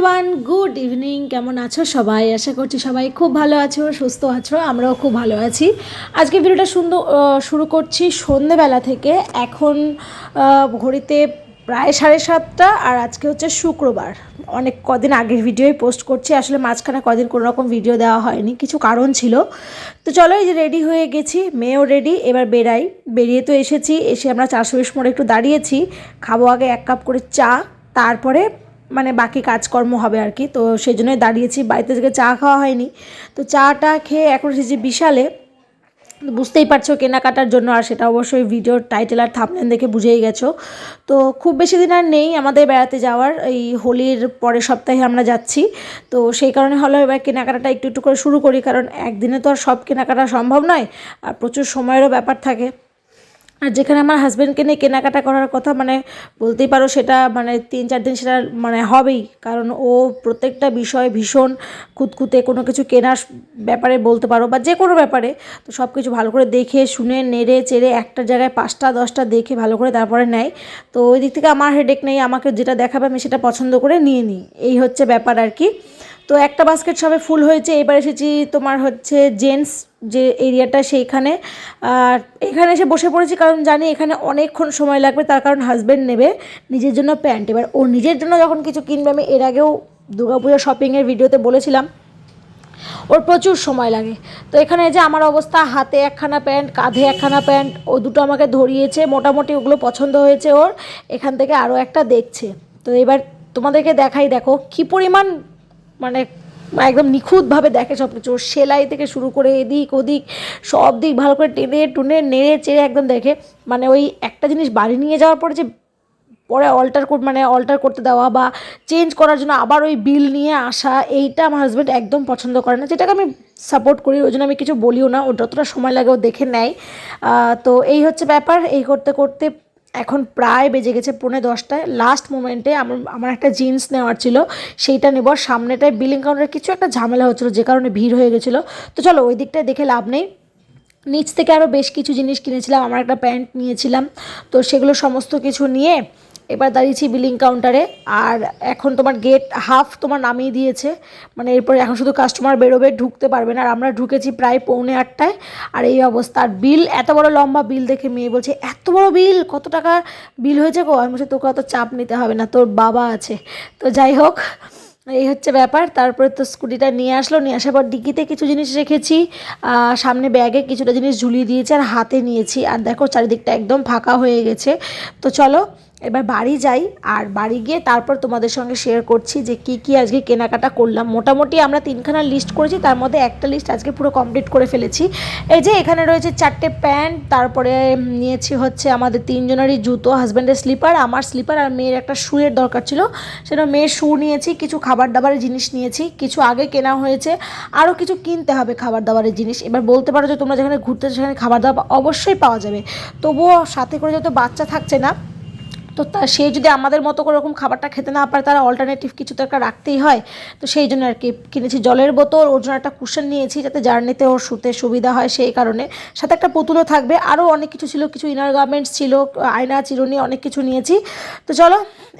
Evening কেমন আছো সবাই? আশা করছি সবাই খুব ভালো আছো, সুস্থ আছো, আমরাও খুব ভালো আছি। আজকে ভিডিওটা সুন্দর শুরু করছি সন্ধেবেলা থেকে। এখন ঘড়িতে প্রায় সাড়ে সাতটা আর আজকে হচ্ছে শুক্রবার। অনেক কদিন আগের ভিডিওই পোস্ট করছি, আসলে মাঝখানে কদিন কোনো রকম ভিডিও দেওয়া হয়নি, কিছু কারণ ছিল। তো চলো এই যে রেডি হয়ে গেছি, মেয়েও রেডি এবার বেরাই বেরিয়ে তো এসেছি, এসে আমরা চারশো বিশ মোড়ে একটু দাঁড়িয়েছি। খাব আগে এক কাপ করে চা, তারপরে মানে বাকি কাজকর্ম হবে আর কি। তো সেই জন্যই দাঁড়িয়েছি। বাড়িতে থেকে চা খাওয়া হয়নি। তো চাটা খেয়ে এখন এসেছি বিশালে। বুঝতেই পারছ কেনাকাটার জন্য আর সেটা অবশ্যই ভিডিওর টাইটেল আর থামলেন দেখে বুঝেই গেছো। তো খুব বেশি দিন আর নেই আমাদের বেড়াতে যাওয়ার। এই হোলির পরের সপ্তাহে আমরা যাচ্ছি। তো সেই কারণে হলো এবার কেনাকাটাটা একটু একটু করে শুরু করি। কারণ একদিনে তো আর সব কেনাকাটা সম্ভব নয়। আর প্রচুর সময়েরও ব্যাপার থাকে। আর যেখানে আমার হাজব্যান্ডকে নিয়ে কেনাকাটা করার কথা মানে বলতেই পারো সেটা মানে তিন চার দিন সেটা মানে হবেই। কারণ ও প্রত্যেকটা বিষয় ভীষণ কুতকুতে কোনো কিছু কেনার ব্যাপারে বলতে পারো বা যে কোনো ব্যাপারে, তো সব কিছু ভালো করে দেখে, শুনে, নেড়ে, চেড়ে একটা জায়গায় পাঁচটা, দশটা দেখে ভালো করে তারপরে নেয়। তো ওই দিক থেকে আমার হেডেক নেই, আমাকে যেটা দেখাবে আমি সেটা পছন্দ করে নিয়ে নিই। এই হচ্ছে ব্যাপার আর কি। তো একটা বাস্কেট সবে ফুল হয়েছে, এবার এসেছি তোমার হচ্ছে জেন্টস যে এরিয়াটা সেইখানে। আর এখানে এসে বসে পড়েছি কারণ জানি এখানে অনেকক্ষণ সময় লাগবে, তার কারণ হাজব্যান্ড নেবে নিজের জন্য প্যান্ট এবার ও নিজের জন্য যখন কিছু কিনবে, আমি এর আগেও দুর্গাপূজা শপিংয়ের ভিডিওতে বলেছিলাম, ওর প্রচুর সময় লাগে। তো এখানে যে আমার অবস্থা, হাতে একখানা প্যান্ট কাঁধে একখানা প্যান্ট ও দুটো আমাকে ধরিয়েছে, মোটামুটি ওগুলো পছন্দ হয়েছে ওর, এখান থেকে আরও একটা দেখছে। তো এবার তোমাদেরকে দেখাই, দেখো কি পরিমাণ মানে একদম নিখুঁতভাবে দেখে সব কিছু সেলাই থেকে শুরু করে এদিক ওদিক সব দিক ভালো করে টেনে টুনে নেড়ে চেড়ে একদম দেখে। মানে ওই একটা জিনিস বাড়ি নিয়ে যাওয়ার পরে যে পরে অল্টার মানে অল্টার করতে দেওয়া বা চেঞ্জ করার জন্য আবার ওই বিল নিয়ে আসা, এইটা আমার হাজব্যান্ড একদম পছন্দ করে না। যেটাকে আমি সাপোর্ট করি, ওই জন্য আমি কিছু বলিও না। ও যতটা সময় লাগে ও দেখে নেয়। তো এই হচ্ছে ব্যাপার। এই করতে করতে এখন প্রায় বেজে গেছে পৌনে দশটায়। লাস্ট মোমেন্টে আমার আমার একটা জিন্স নেওয়ার ছিল, সেইটা নেবার সামনেটায় বিলিং কাউন্টারে কিছু একটা ঝামেলা হচ্ছিল, যে কারণে ভিড় হয়ে গেছিল। তো চলো ওই দিকটায় দেখে লাভ নেই। নিচ থেকে আরও বেশ কিছু জিনিস কিনেছিলাম, আমার একটা প্যান্ট নিয়েছিলাম। তো সেগুলো সমস্ত কিছু নিয়ে এবার দাঁড়িয়েছি বিলিং কাউন্টারে আর এখন তোমার গেট হাফ তোমার নামিয়ে দিয়েছে। মানে এরপরে এখন শুধু কাস্টমার বেরোবে, ঢুকতে পারবে না। আর আমরা ঢুকেছি প্রায় পৌনে আটটায়। আর এই অবস্থা আর বিল এত বড় লম্বা বিল দেখে মেয়ে বলছে, এত বড় বিল কত টাকা বিল হয়েছে গো? আমি বলছি, তোকে অত চাপ নিতে হবে না, তোর বাবা আছে। তো যাই হোক, এই হচ্ছে ব্যাপার। তারপরে তো স্কুটিটা নিয়ে আসলো। নিয়ে আসার পর ডিকিতে কিছু জিনিস রেখেছি। সামনে ব্যাগে কিছুটা জিনিস ঝুলিয়ে দিয়েছি আর হাতে নিয়েছি। আর দেখো, চারিদিকটা একদম ফাঁকা হয়ে গেছে। তো চলো এবার বাড়ি যাই আর বাড়ি গিয়ে তারপর তোমাদের সঙ্গে শেয়ার করছি যে কি কি আজকে কেনাকাটা করলাম। মোটামুটি আমরা তিনখানা লিস্ট করেছি, তার মধ্যে একটা লিস্ট আজকে পুরো কমপ্লিট করে ফেলেছি। এই যে এখানে রয়েছে চারটে প্যান্ট, তারপরে নিয়েছি হচ্ছে আমাদের তিনজনেরই জুতো হাজব্যান্ডের স্লিপার আমার স্লিপার আর মেয়ের একটা শুয়ের দরকার ছিল। সেটা মেয়ের শু নিয়েছি, কিছু খাবার দাবারের জিনিস নিয়েছি, কিছু আগে কেনা হয়েছে আরও কিছু কিনতে হবে খাবার দাবারের জিনিস। এবার বলতে পারো যে তোমরা যেখানে ঘুরতে সেখানে খাবার দাবার অবশ্যই পাওয়া যাবে। তবুও সাথে করে যত বাচ্চা থাকছে না তো তা সে যদি আমাদের মতো করে ওরকম খাবারটা খেতে না পারে, তারা অল্টারনেটিভ কিছু তো একটা রাখতেই হয়। তো সেই জন্য আর কি কিনেছি জলের বোতল, ওর জন্য একটা কুশন নিয়েছি যাতে জার্নিতে ওর শুতে সুবিধা হয় সেই কারণে। সাথে একটা পুতুলও থাকবে, আরও অনেক কিছু ছিল, কিছু ইনার গার্মেন্টস ছিল, আয়না, চিরুনি, অনেক কিছু নিয়েছি। তো চলো,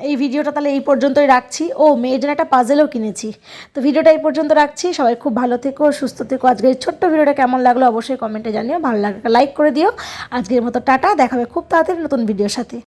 এই ভিডিওটা তাহলে এই পর্যন্তই রাখছি। ও মেয়ের জন্য একটা পাজেলও কিনেছি। তো ভিডিওটা এই পর্যন্ত রাখছি। সবাই খুব ভালো থেকো, সুস্থ থেকো। আজকের ছোট্ট ভিডিওটা কেমন লাগল অবশ্যই কমেন্টে জানিও। ভালো লাগলে লাইক করে দিও। আজকের মতো টাটা দেখাবে খুব তাড়াতাড়ি নতুন ভিডিওর সাথে।